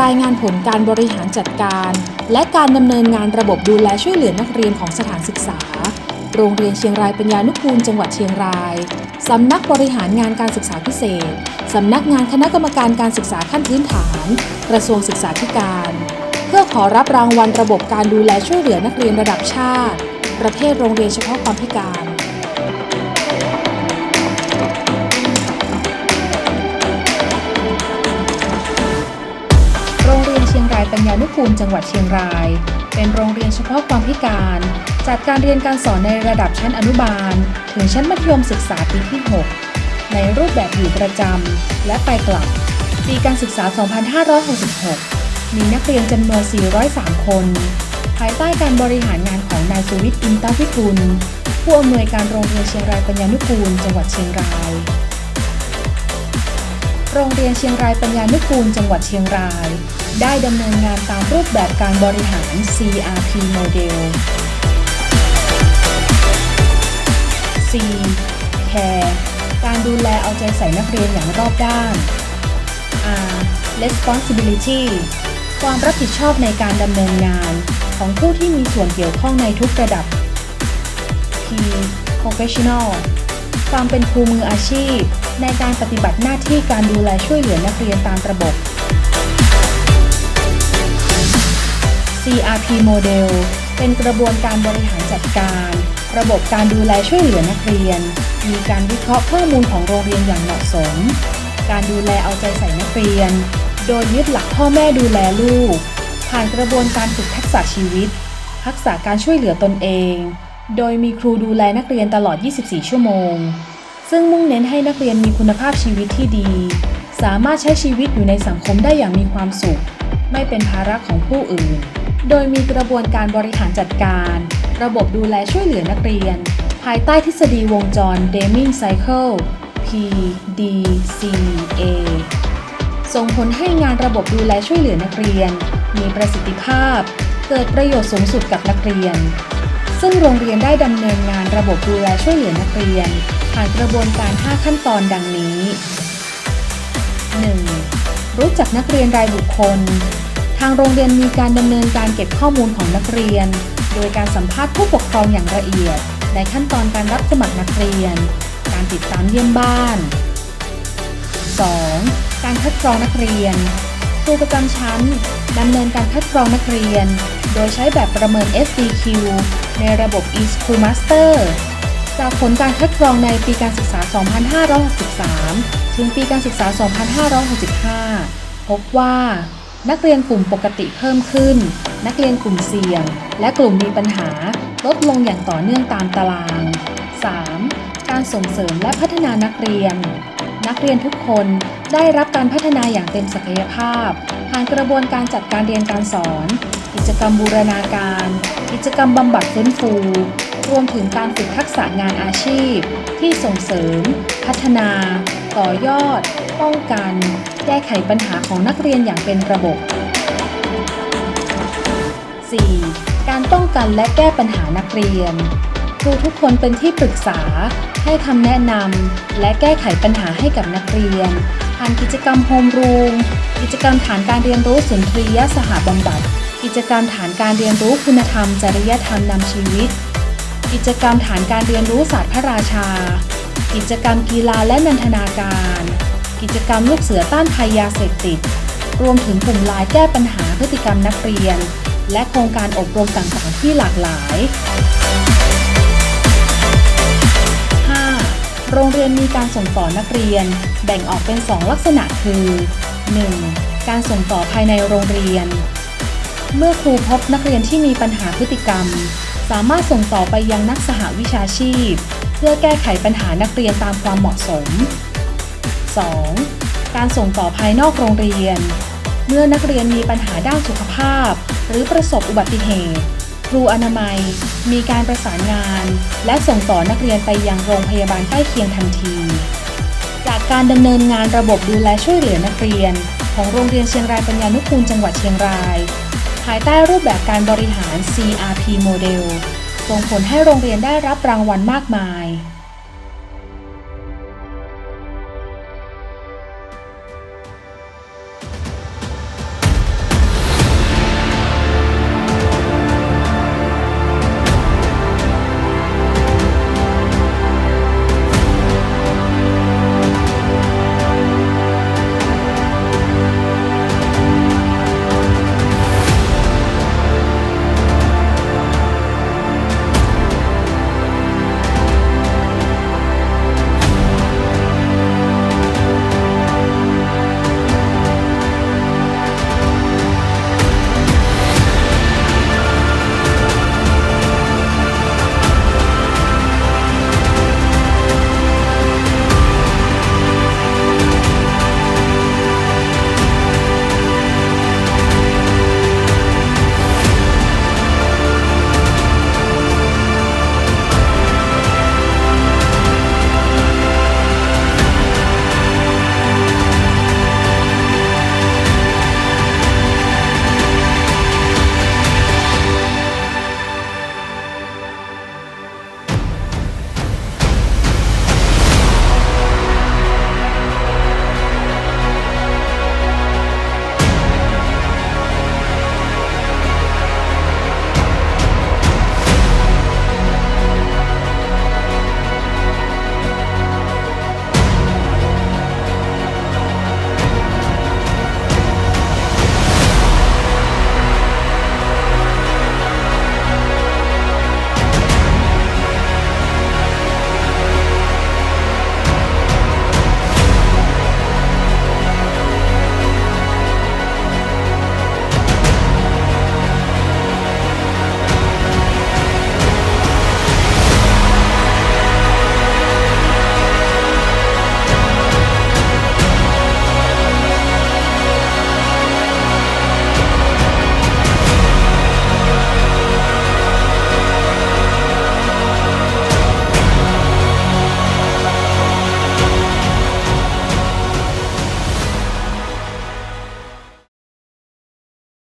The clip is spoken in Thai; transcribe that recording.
รายงานผลการบริหารจัดการ และการดำเนินงานระบบดูแลช่วยเหลือนักเรียนของสถานศึกษา โรงเรียนเชียงรายปัญญานุกูลจังหวัดเชียงราย สำนักบริหารงานการศึกษาพิเศษ สำนักงานคณะกรรมการการศึกษาขั้นพื้นฐาน กระทรวงศึกษาธิการ เพื่อขอรับรางวัลระบบการดูแลช่วยเหลือนักเรียนระดับชาติ ประเภทโรงเรียนเฉพาะความพิการ ปัญญานุกูลจังหวัดเชียงราย เป็นโรงเรียนเฉพาะความพิการ จัดการเรียนการสอนในระดับชั้นอนุบาล ถึงชั้นมัธยมศึกษาปีที่ 6 ในรูปแบบอยู่ประจำและไปกลับ ปีการศึกษา 2566 มีนักเรียนจำนวน 403 คน ภายใต้การบริหารงานของนายสุวิทย์อินตวิกุลผู้อำนวยการโรงเรียนเชียงรายปัญญานุกูลจังหวัดเชียงราย โรงเรียนเชียงรายปัญญานุกูลจังหวัดเชียงราย ได้ดำเนินงานตามรูปแบบการบริหาร CRP โมเดล C Care การดูแลเอาใจใส่นักเรียนอย่างรอบด้าน R Responsibility ความรับผิดชอบในการดำเนินงานของผู้ที่มีส่วนเกี่ยวข้องในทุกระดับ P Professional ความเป็นครูมืออาชีพ ในการปฏิบัติหน้าที่การดูแลช่วยเหลือนักเรียนตามระบบ CRP โมเดลเป็นกระบวนการบริหารจัดการ ระบบการดูแลช่วยเหลือนักเรียน มีการวิเคราะห์ข้อมูลของโรงเรียนอย่างเหมาะสม การดูแลเอาใจใส่นักเรียน โดยยึดหลักพ่อแม่ดูแลลูก ผ่านกระบวนการฝึกทักษะชีวิต ทักษะการช่วยเหลือตนเอง โดยมีครูดูแลนักเรียนตลอด 24 ชั่วโมง ซึ่งมุ่งเน้นให้นักเรียนมีคุณภาพชีวิตที่ดี สามารถใช้ชีวิตอยู่ในสังคมได้อย่างมีความสุข ไม่เป็นภาระของผู้อื่น โดยมีกระบวนการบริหารจัดการ ระบบดูแลช่วยเหลือนักเรียน ภายใต้ทฤษฎีวงจร Deming Cycle P D C A ส่งผลให้งานระบบดูแลช่วยเหลือนักเรียน มีประสิทธิภาพ เกิดประโยชน์สูงสุดกับนักเรียน ซึ่งโรงเรียนได้ดำเนินงานระบบดูแลช่วยเหลือนักเรียน ผ่านกระบวนการ 5 ขั้นตอนดังนี้ 1. รู้จักนักเรียนรายบุคคล ทางโรงเรียนมีการดำเนินการเก็บข้อมูลของนักเรียน โดยการสัมภาษณ์ผู้ปกครองอย่างละเอียด ในขั้นตอนการรับสมัครนักเรียน การติดตามเยี่ยมบ้าน 2. การคัดกรองนักเรียนครูประจำชั้นดำเนินการคัดกรองนักเรียน โดยใช้แบบประเมิน SDQ ในระบบ eSchoolmaster จากผลการคัดกรองในปีการศึกษา 2563 ถึงปีการศึกษา 2565 พบว่านักเรียนกลุ่มปกติเพิ่มขึ้น นักเรียนกลุ่มเสี่ยง และกลุ่มมีปัญหาลดลงอย่างต่อเนื่องตามตาราง 3. การส่งเสริมและพัฒนานักเรียน นักเรียนทุกคนได้รับการพัฒนาอย่างเต็มศักยภาพ ผ่านกระบวนการจัดการเรียนการสอน กิจกรรมบูรณาการ กิจกรรมบำบัดฟื้นฟู รวมถึงการฝึกทักษะงานอาชีพ ที่ส่งเสริม พัฒนา ต่อยอด ป้องกัน แก้ไขปัญหาของนักเรียนอย่างเป็นระบบ 4. การป้องกันและแก้ปัญหานักเรียน ครูทุกคนเป็นที่ปรึกษา ให้คำแนะนำและแก้ไขปัญหาให้กับนักเรียนผ่านกิจกรรมโฮมรูม กิจกรรมฐานการเรียนรู้สุนทรียสหบำบัด กิจกรรมฐานการเรียนรู้คุณธรรม จริยธรรมนำชีวิต กิจกรรมฐานการเรียนรู้ศาสตร์พระราชา กิจกรรมกีฬาและนันทนาการ กิจกรรมลูกเสือต้านภัยยาเสพติด รวมถึงกลุ่มลน์แก้ปัญหาพฤติกรรมนักเรียน และโครงการอบรมต่างๆ ที่หลากหลาย 5. โรงเรียนมีการส่งต่อนักเรียน แบ่งออกเป็น 2 ลักษณะคือ 1. การส่งต่อภายในโรงเรียน เมื่อครูพบนักเรียนที่มีปัญหาพฤติกรรม สามารถส่งต่อไปยังนักสหวิชาชีพ เพื่อแก้ไขปัญหานักเรียนตามความเหมาะสม 2. การส่งต่อภายนอกโรงเรียน เมื่อนักเรียนมีปัญหาด้านสุขภาพ หรือประสบอุบัติเหตุ ครูอนามัย มีการประสานงาน และส่งต่อนักเรียนไปยังโรงพยาบาลใกล้เคียงทันที จากการดำเนินงานระบบดูแลช่วยเหลือนักเรียน ของโรงเรียนเชียงรายปัญญานุกูลจังหวัดเชียงราย ภายใต้รูปแบบการบริหาร CRP โมเดลส่งผลให้โรงเรียนได้รับรางวัลมากมาย